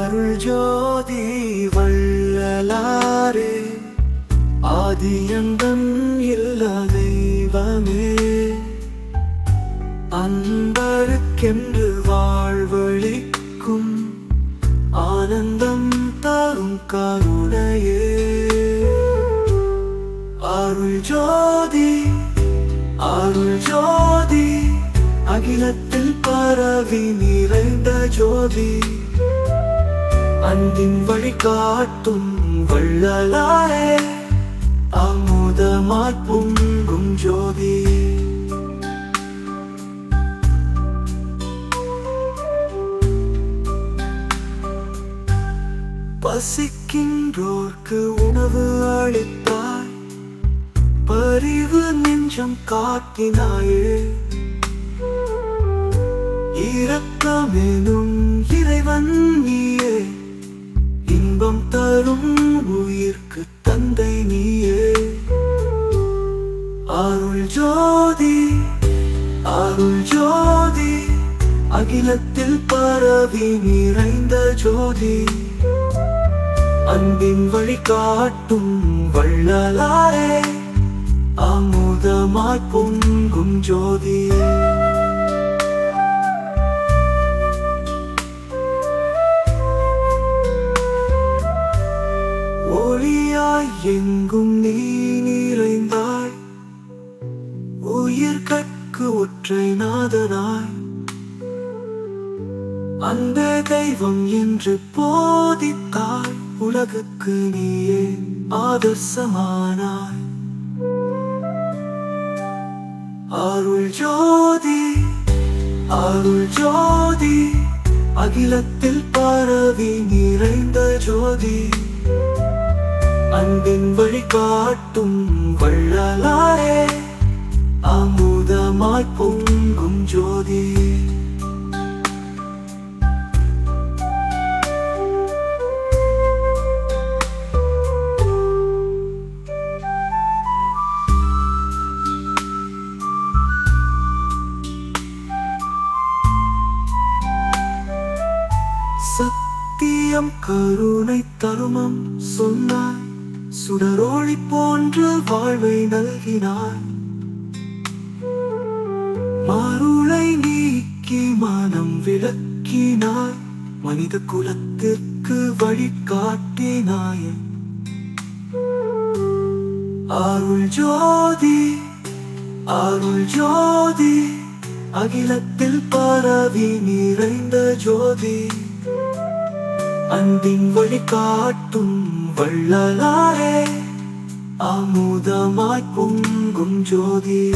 அருள் ஜோதி வள்ளலாரே ஆதியந்தம் இல்ல தெய்வமே. அன்பருக்கென்று வாழ்வழிக்கும் ஆனந்தம் தரும் கருணையே. அருள் ஜோதி அருள் ஜோதி அகிலத்தில் பரவி நிறைந்த ஜோதி. அன்பின் வழிகாட்டும் வள்ளலாரே அமுதமாய் பொங்கும் ஜோதி. பசிக்கின்றோர்க்கு உணவு அளித்தாய் பரிவு நெஞ்சம் காட்டினாயே இரக்கமெனும் இறைவன் நீ. அருள் ஜோதி அருள் ஜோதி அகிலத்தில் பரவி நிறைந்த ஜோதி. அன்பின் வழி காட்டும் வள்ளலாரே அமுதமாய் பொங்கும் ஜோதி. ஒளியாய் எங்கும் நீ நிறைந்த உயிர் கற்கு ஒற்றை நாதனாய். அந்த தெய்வம் என்று போதித்தாய். உலகுக்கு நீயே ஆதர்சமானாய். அருள் ஜோதி அருள் ஜோதி அகிலத்தில் பரவி நிறைந்த ஜோதி. அன்பின் வழிகாட்டும் வள்ளலாரே. மாய் பொங்கும் ஜோதி சத்தியம் கருணை தருமம் சொன்னார் சுடரோழி போன்ற வாழ்வை நல்கினார் மாருளை நீக்கி மனம் விளக்கினாய் மனித குலத்திற்கு வழிகாட்டினாய் அருள் ஜோதி அருள் ஜோதி அகிலத்தில் பரவி நிறைந்த ஜோதி. அன்பின் வழிகாட்டும் வள்ளலாரே அமுதமாய் பொங்கும் ஜோதி.